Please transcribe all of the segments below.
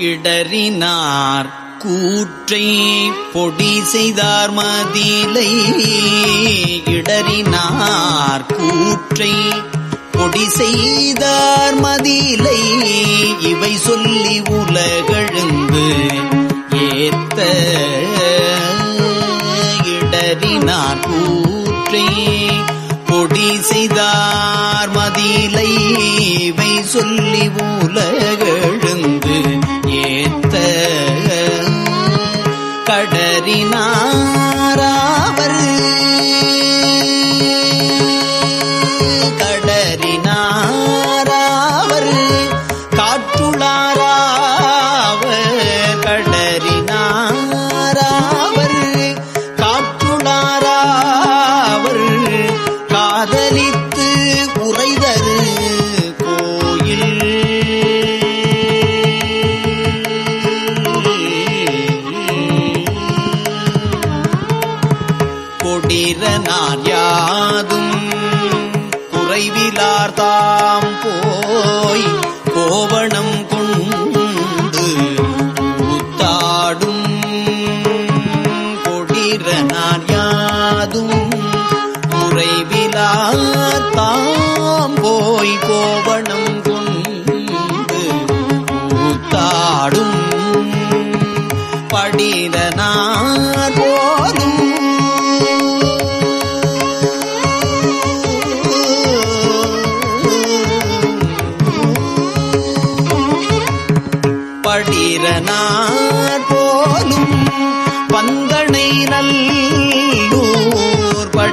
இடறினார். கூற்றை பொடி செய்தார் மதிலை. இடறினார். கூற்றை பொடி செய்தார் மதிலை. இவை சொல்லி உலகழுந்து ஏத்த இடறினார். கூற்றை பொடி செய்தார் மதிலை. இவை சொல்லி உலகள்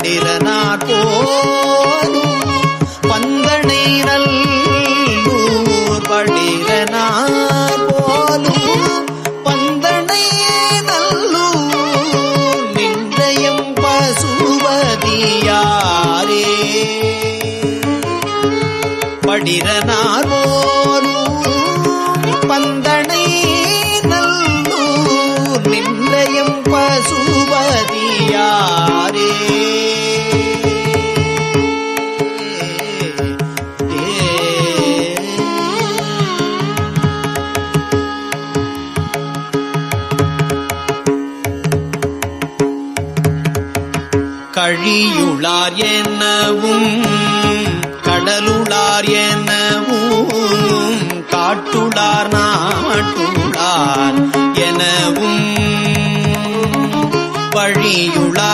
நிரன கரியுளார் எனவும் கடலுளார் எனவும் காட்டுளார் நாட்டுளார் எனவும். பழியுளார்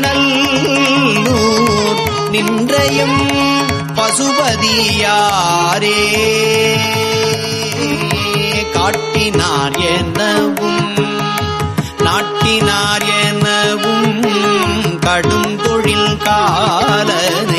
நல்லூர் நின்றையும் பசுபதியாரே. காட்டினார் எனவும் நாட்டினார் எனவும் கடும் தொழில் காலனே.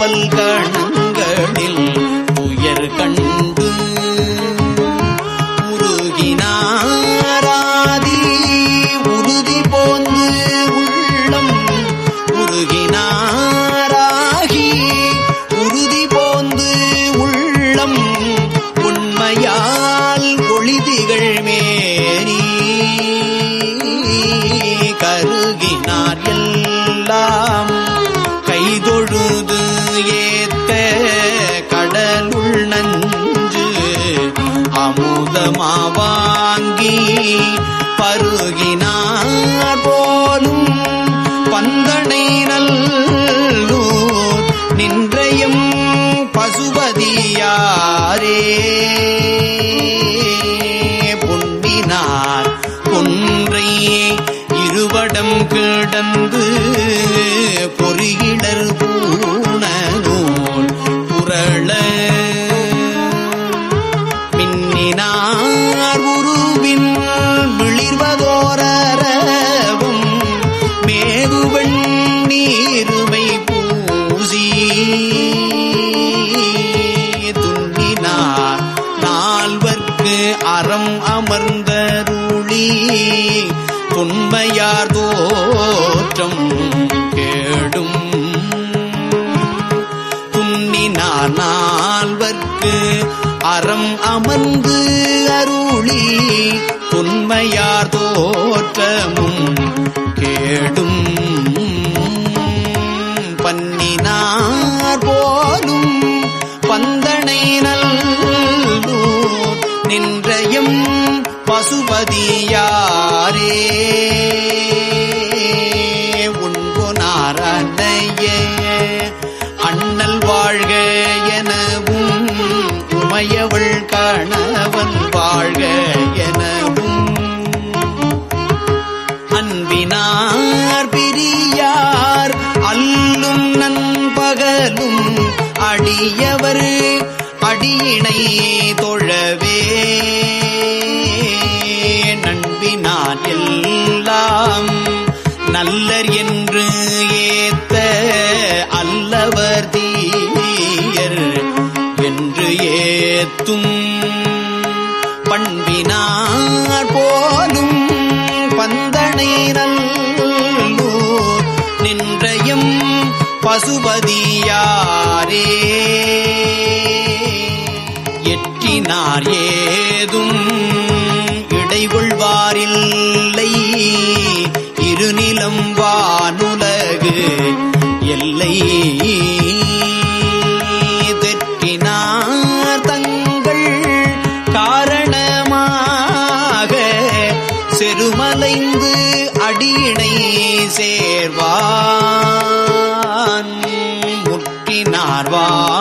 பல்கணங்களில் கிடந்து பொறியிடர் பூண தொன்மையார் தோற்றமும் கேடும் பன்னினார் போலும் பந்தனை நல்லூர் நின்றையும் பசுபதியாரே அடியவர் அடியினை தொழவே. நண்பினார் எல்லாம் நல்லர் என்று ஏத்த அல்லவர் தீயர் என்று ஏத்தும். பண்பினார் போலும் பந்தனை நல்லூர் நின்றையும் பசுபதியாரே எற்றினார் ஏதும்? இடைகொள்வாரில்லை. இருநிலம் வானுலகு எல்லை தெற்றினார் தங்கள் காரணமாக செருமலைந்து அடியினை சேர்வான். முற்றினார்வான்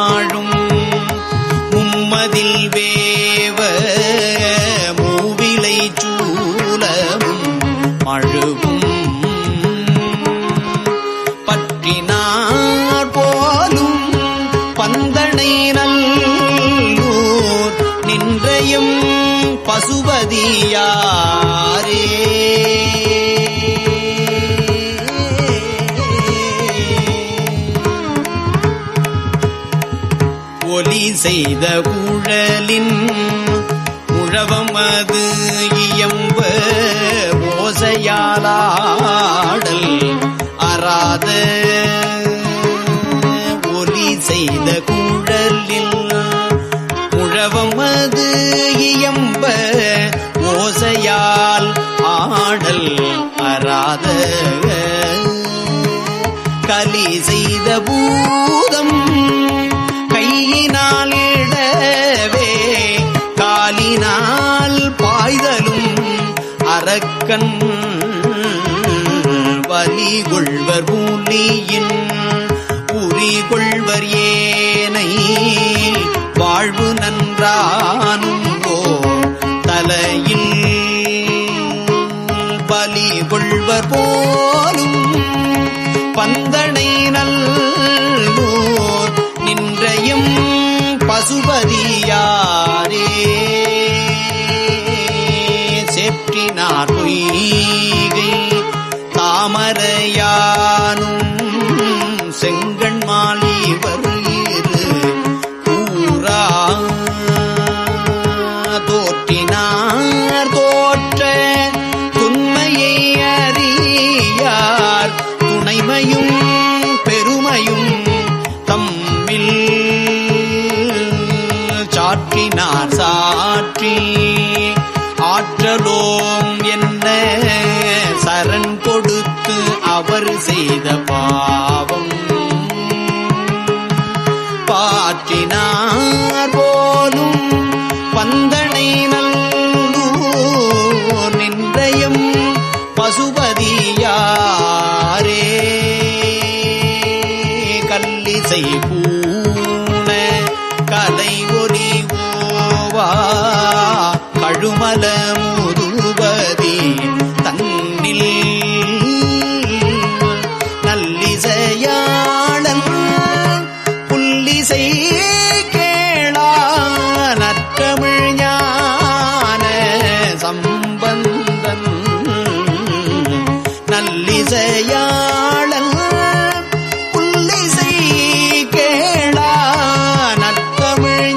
பசுபதியாரே ஒலி செய்த குழலின் உழவம் அது இயம்ப ஓசையாலாடல் அறாத. ஒலி செய்த குழலில் உழவம் அது இயம்ப ஓசையால் ஆடல் அறாத கலி செய்த பூதம் கையினால் இடவே காலினால் பாய்தலும் அரக்கன் வலி கொள்வர் பூலியின் உரி கொள்வர் ஏனை வாழ்வு நன்றானும் ஓ தலையில் பலி கொள்வர் போலும் பந்தனை நல்லூர் நின்றையும் பசுபதியாரே. செற்றினார் பொய் ஆற்றினார் சாற்றி. ஆற்றலோம் என்ன? சரண் கொடுத்து அவர் செய்த பாவம். பாற்றினார் நல்லிசையாளன் புல்லிசை கேளா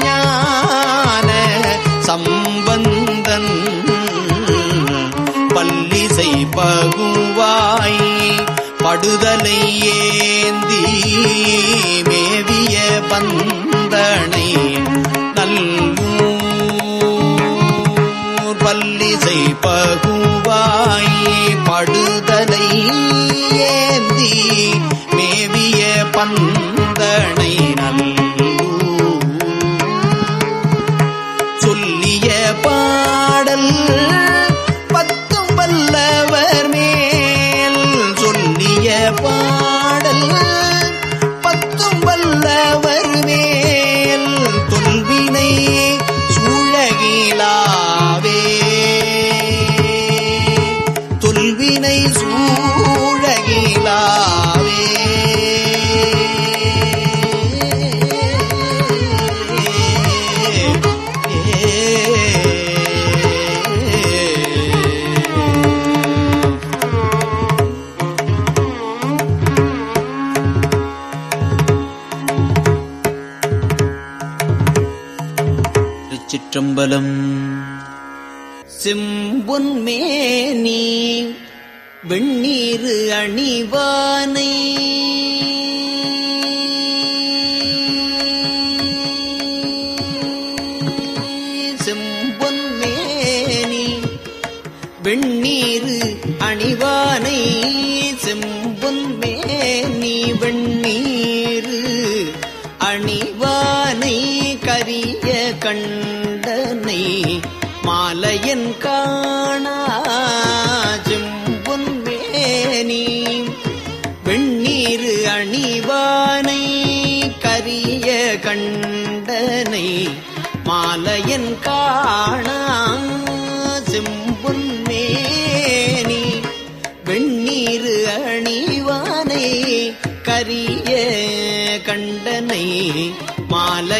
ஞான சம்பந்தன் பல்லிசை பகுவாய் படுதலை ஏந்தி மேவிய பந்தனை நல்லூர் பல்லிசை பகுவாய் படு ही செம்பொன் மேனி வெண்ணீரு அணிவானை. செம்பொன் வெண்ணீரு அணிவானை. செம்பொன்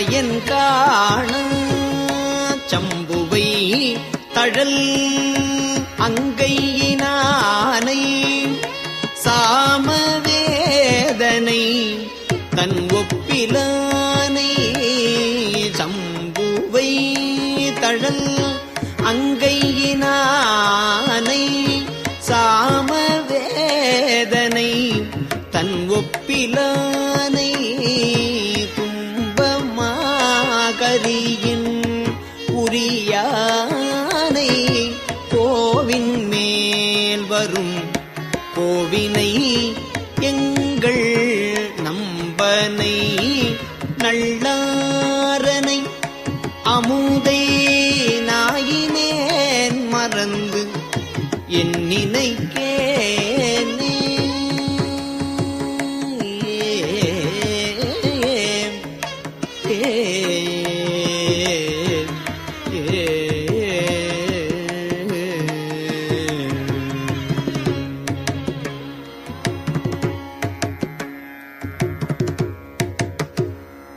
மாலையன் காண சம்புவை தழல் அங்கையினானை சாமவேதனை தன் ஒப்பிலானை சம்புவை தழல் அங்கையினானை சாமவேதனை தன் ஒப்பிலானை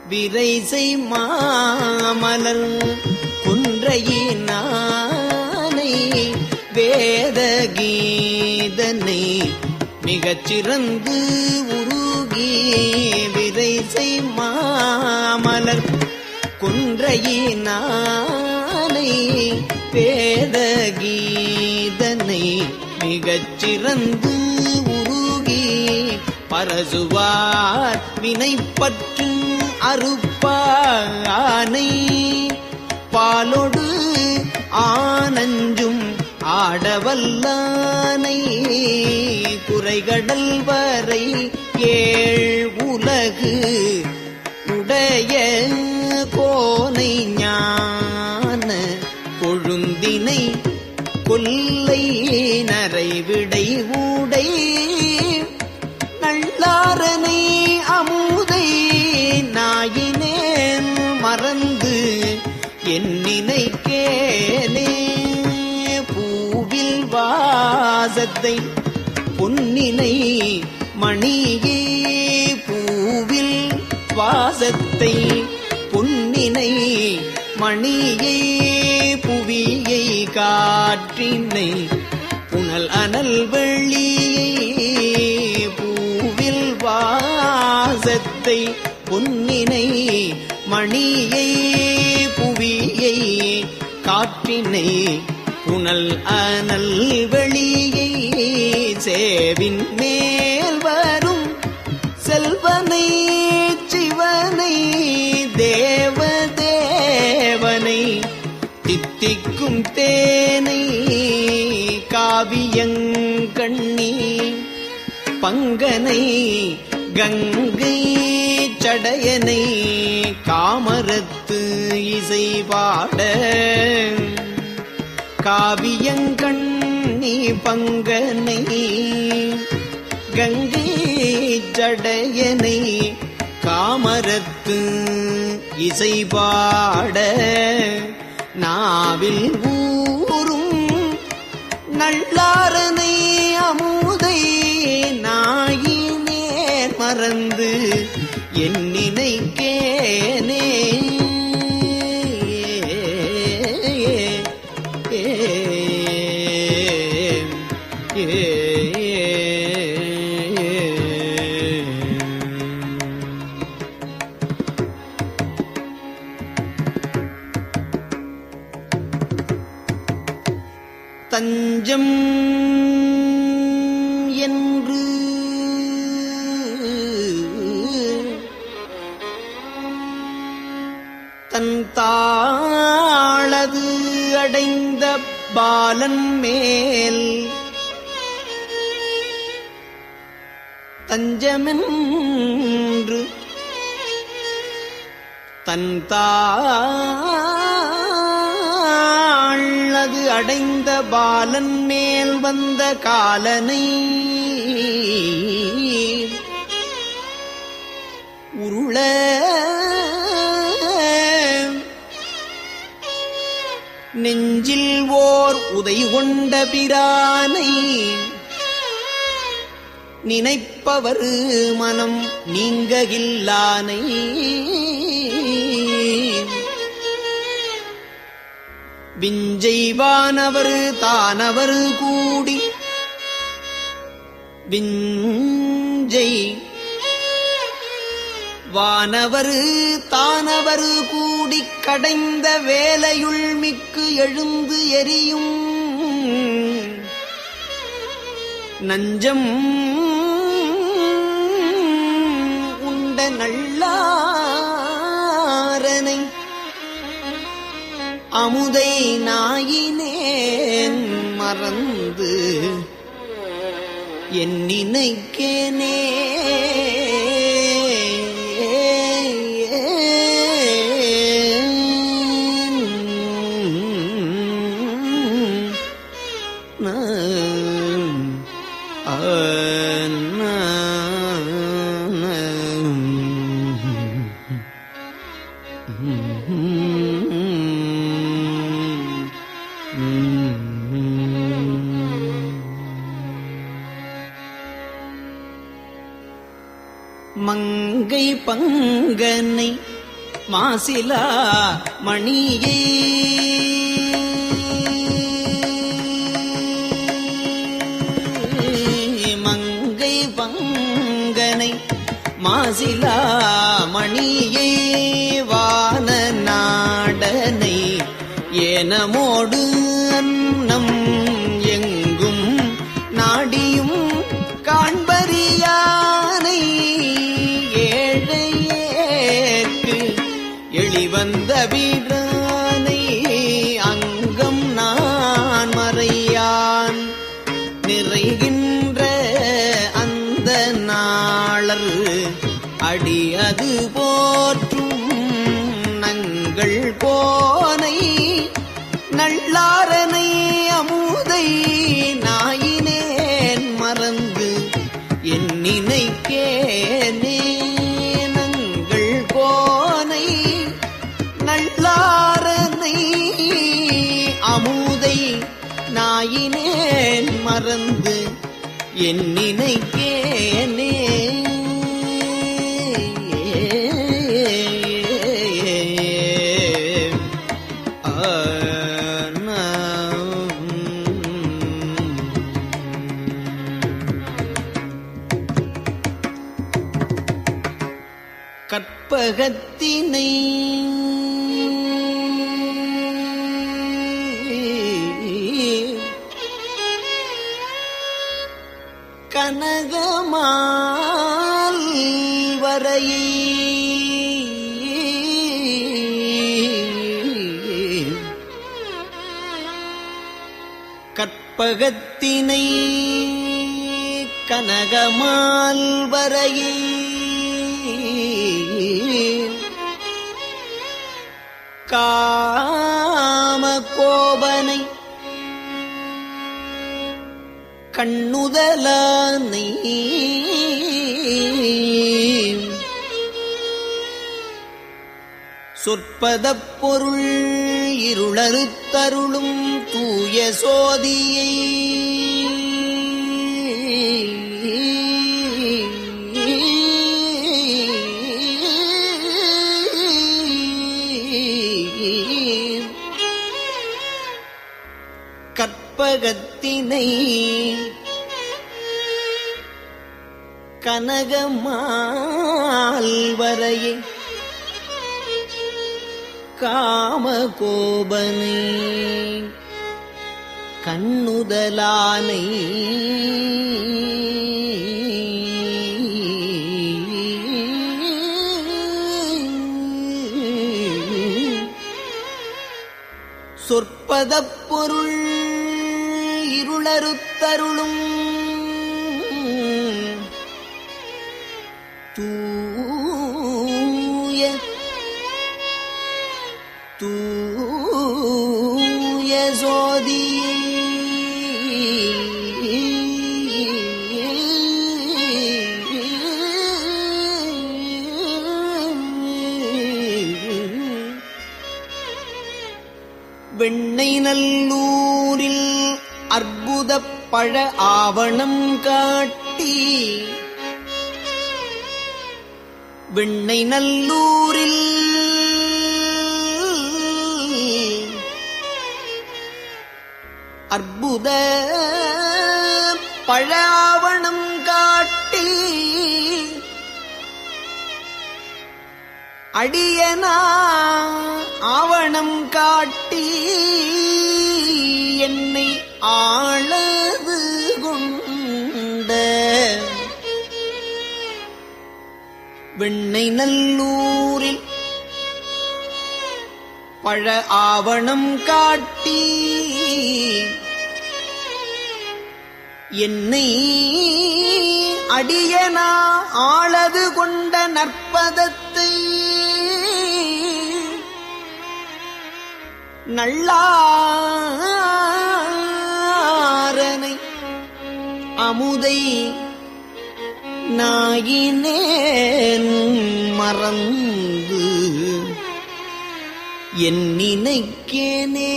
விரைசை மாமலர் குன்றையினானை வேத கீதனை மிகச் உருகி விரைசை மாமலர் குன்றையினானை வேத கீதனை மிகச் உருகி பரசுவார் வினைப்பற்று அறுப்பானை பாலொடு ஆனஞ்சும் ஆடவல்லானை குறைகடல் வரை ஏழ் உலகு உடைய கோனை ஞான கொழுந்தினை கொல்லை நரைவிடை ஊடை நல்லாரனை நாயினேன் பூவில் வாசத்தை பொன்னினை மணியே. பூவில் வாசத்தை பொன்னினை மணியே. புவியை காற்றினை புனல் அனல் வெளியே பூவில் வாசத்தை பொன்னினை மணியை. புவியை காற்றினை புனல் அனல் வெளியை சேவின் மேல் வரும் செல்வனை சிவனை தேவ தேவனை தித்திக்கும் தேனை காவியங்கண்ணி பங்கனை கங்கை சடையனை காமரத் இசை பாட காவியங்கண்ணி பங்கனை கங்கை ஜடையனை காமரத்து இசை பாட நாவில் ஊரும் நல்லாரனை அமுதை நாயினே மறந்து என் நினைக்கேனே के உதை கொண்ட பிரானை நினைப்பவர் மனம் நீங்ககில்லானை. விஞ்செய்வானவர் தானவர் கூடி விஞ்சை வானவரு தானவர் கூடி கடைந்த வேலையுள் மிக்கு எழுந்து எரியும். நஞ்சம் உண்ட நல்லாரனை அமுதை நாயினேன் மறந்து என் நினைக்கேனே மணியே. மங்கை பங்கனை மாசிலா மணியே. வான நாடனை ஏனமோடு எளிவந்த வீரனை மறந்து என் நினைக்கேனே. கனகமால் வரையே காம கோபனை கண்ணுதலானை சொற்பதப் பொருள் இருளறுத்தருளும் தூய சோதியை கற்பகத்தினை கனகமால் காமகோபனை கண்ணுதலானை சொற்பதப் பொருள் இருளறுத்தருளும் வாழ ஆவணம் காட்டி விண்ணை நல்லூரில் அற்புத பழாவணம் காட்டி அடியனா ஆவணம் காட்டி என்னை ஆள வெண்ணை நல்லூரில் பழ ஆவணம் காட்டி என்னை அடியனா ஆளது கொண்ட நற்பதத்தை நல்லாரனை அமுதை நாயினே மறந்து என் நினைக்கேனே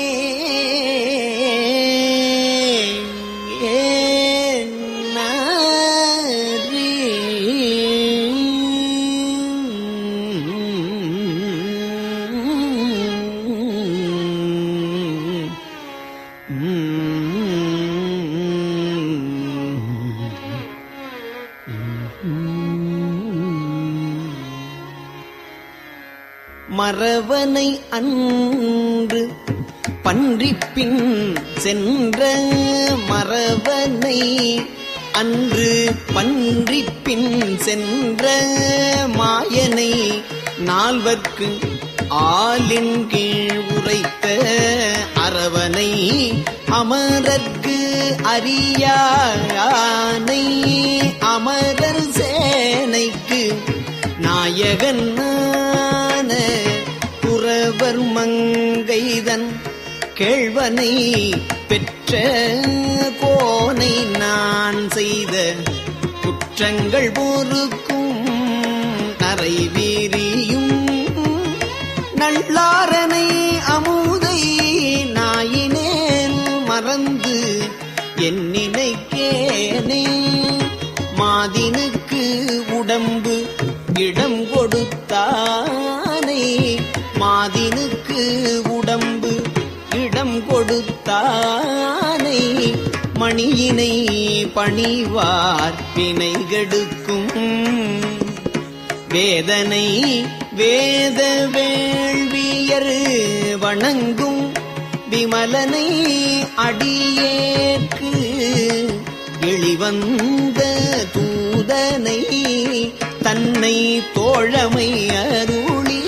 அவனை அன்று பன்றிப்பின் சென்ற மறவனை அன்று பன்றிப்பின் சென்ற மாயனை நால்வர்க்கு ஆலின் கீழ் உரைத்த அரவனை அமரர்க்கு அறியானை அமரர் சேனைக்கு நாயகன் புறவர் மங்கைதன் கேழ்வனை பெற்ற கோனை நான் செய்த குற்றங்கள் போருக்கும் நரை வீரியும் நல்லாரனை அமுதை நாயினேன் மறந்து என் நினைக்கேனே. மாதினுக்கு உடம்பு இடம் கொடுத்தானை கொடுத்தானை மணியினை பணிவார் வினைகெடுக்கும். வேதனை வேத வேள்வியர் வணங்கும். விமலனை அடியேற்கு வெளிவந்த தூதனை தன்னை தோழமை அருளி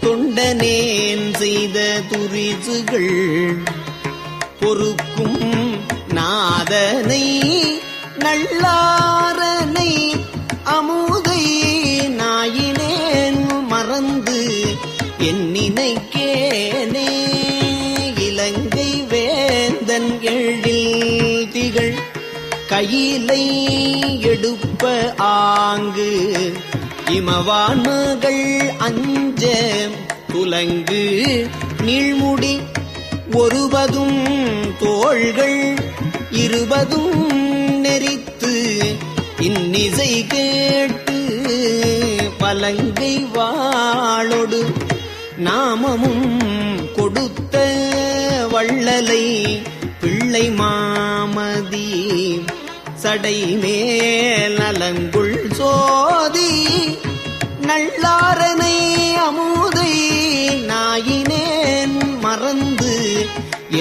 தொண்டனே பரிசுகள் பொறுக்கும் நாதனை நல்லாரனை அமுதை நாயினேன் மறந்து என் நினைக்கேனே. இலங்கை வேந்தன் எழில் திகழ் கையிலை எடுப்ப ஆங்கு இமவான்மகள் அஞ்ச புலங்கு நீழ்முடி ஒருபதும் தோள்கள் இருபதும் நெறித்து இன்னிசை கேட்டு பலங்கை வாழொடு நாமமும் கொடுத்த வள்ளலை பிள்ளை மாமதி சடை மேல் நலங்குள் சோதி நல்லாரனை அமு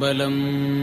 बलम्।